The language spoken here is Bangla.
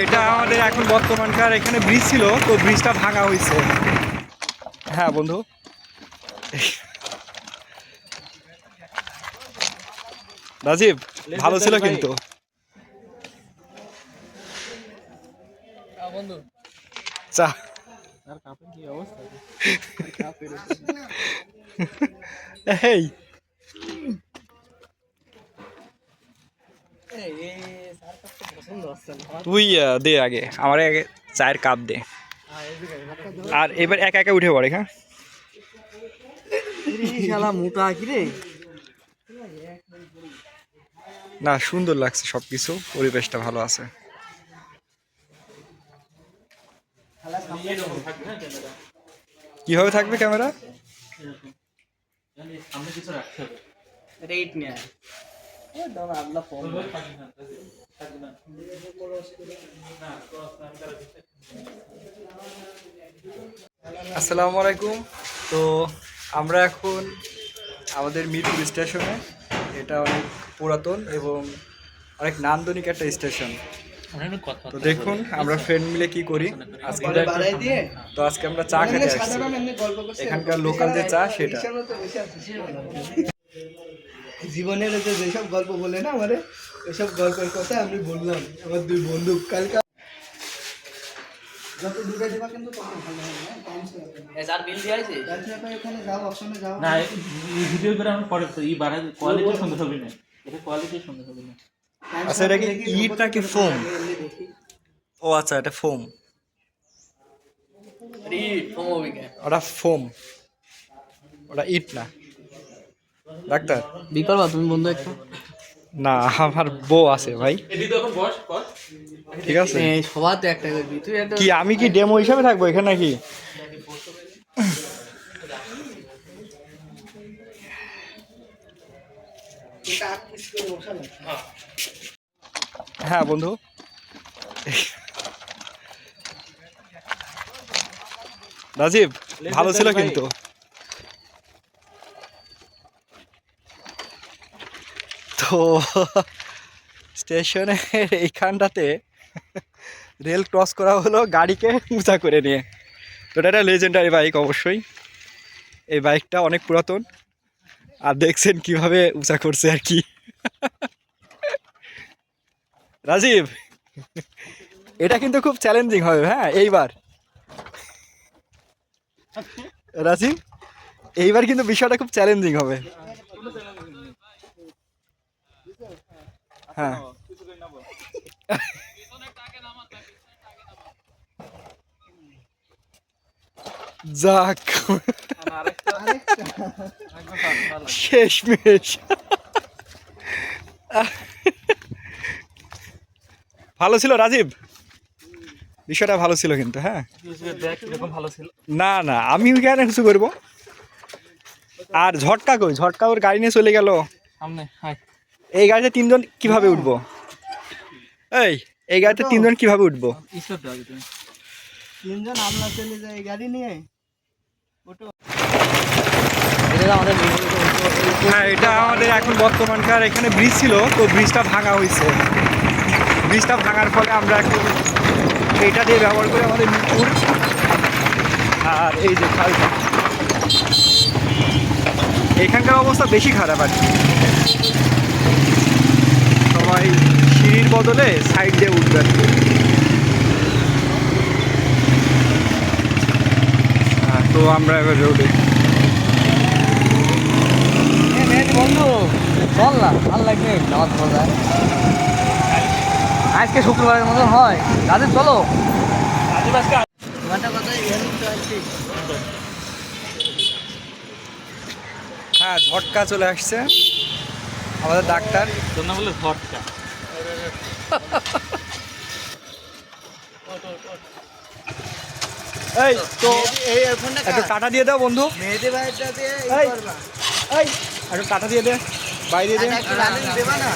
এটা আমাদের এখন বর্তমানকার এখানে ব্রিজ ছিল তো ব্রিজটা ভাঙা হয়েছে হ্যাঁ বন্ধু। রাজীব ভালো ছিল কিন্তু। বন্ধু চা। আর কাপের কি অবস্থা এই পছন্দ হচ্ছে না তুই দে আগে। আমার আগে চায়ের কাপ দে। আর এবার একা একা উঠে পড়ে হ্যাঁ? মোটা রে? না সুন্দর লাগছে সবকিছু। পরিবেশটা ভালো আছে। কীভাবে থাকবে ক্যামেরা? রেট নিয়ে আসসালামু আলাইকুম। তো আমরা এখন আমাদের মিরপুর স্টেশনে। এটা অনেক পুরাতন এবং অনেক নান্দনিক একটা স্টেশন। তো দেখুন আমরা ফ্রেন্ড মিলে কি করি? আজকে তো আজকে আমরা চা খেতে আসছি। এখানকার লোকাল যে চা সেটা। জীবনের যে যেসব গল্প বলে না আমারে এসব গল্পের কথা আমি বললাম আমার দুই বন্ধু কালকা যত দূরে যাবা কিন্তু তত ভালো হবে হ্যাঁ? কম সে হবে না। বিল দিয়ে আছে তাছাড়া তো এখানে যাও অপশনে যাও। না এই ভিডিও করে আমরা পরে তো ই বাড়া কোয়ালিটি সুন্দর হবে না। এটা কোয়ালিটি সুন্দর হবে না। আচ্ছা এটা কি ইট নাকি ফোম? ও আচ্ছা এটা ফোম। ওটা ফোম। ওটা ইট না। ডাক্তার। বিকল বা তুমি বন্ধু একটা। না আমার বউ আছে ভাই। এটি তো এখন বস বস। ঠিক আছে? কি আমি কি ডেমো হিসাবে থাকব এখানে নাকি? হ্যাঁ বন্ধু। রাজীব ভালো ছিল কিন্তু। স্টেশনের এইখানটাতে রেল ক্রস করা হলো গাড়িকে উঁচা করে নিয়ে। তো এটা একটা লেজেন্ডারি বাইক অবশ্যই। এই বাইকটা অনেক পুরাতন। আর দেখছেন কীভাবে উঁচা করছে আর কি। রাজীব, এটা কিন্তু খুব চ্যালেঞ্জিং হবে হ্যাঁ? এইবার। রাজীব, এইবার কিন্তু বিষয়টা খুব চ্যালেঞ্জিং হবে। হ্যাঁ। ভালো ছিল রাজীব? বিষয়টা ভালো ছিল কিন্তু হ্যাঁ? না না, আমি কেন কিছু করব। আর ঝটকা কই? ঝটকা ওর গাড়ি নিয়ে চলে গেল। সামনে এই গাড়িতে তিনজন কীভাবে উঠবো? এই এই গাড়িতে তিনজন কীভাবে উঠবো? তিনজন আমরা চলে যাই গাড়ি নিয়ে। হ্যাঁ এটা আমাদের এখন বর্তমানকার এখানে ব্রিজ ছিল তো ব্রিজটা ভাঙা হয়েছে ব্রিজটা ভাঙার ফলে আমরা এখন এইটা দিয়ে ব্যবহার করি আমাদের মিরপুর আর এই যে খালটা এখানকার অবস্থা বেশি খারাপ আর কি। সবাই সিঁড়ির বদলে সাইড দিয়ে উঠবে তো আমরা এবার রোডে। বন্ধু চল না ভালো লাগবে নামাজ পড়া আজকে শুক্রবারের মতো হয়। রাতে চলো। হ্যাঁ ঝটকা চলে আসছে। আমাদের ডাক্তার। তোর নাম এই তো এই এয়ারফোনটা একটু কাটা দিয়ে দাও বন্ধু। দিয়ে এই। এই একটু কাটা দিয়ে দে। বাইরে দিয়ে দে দেবা না?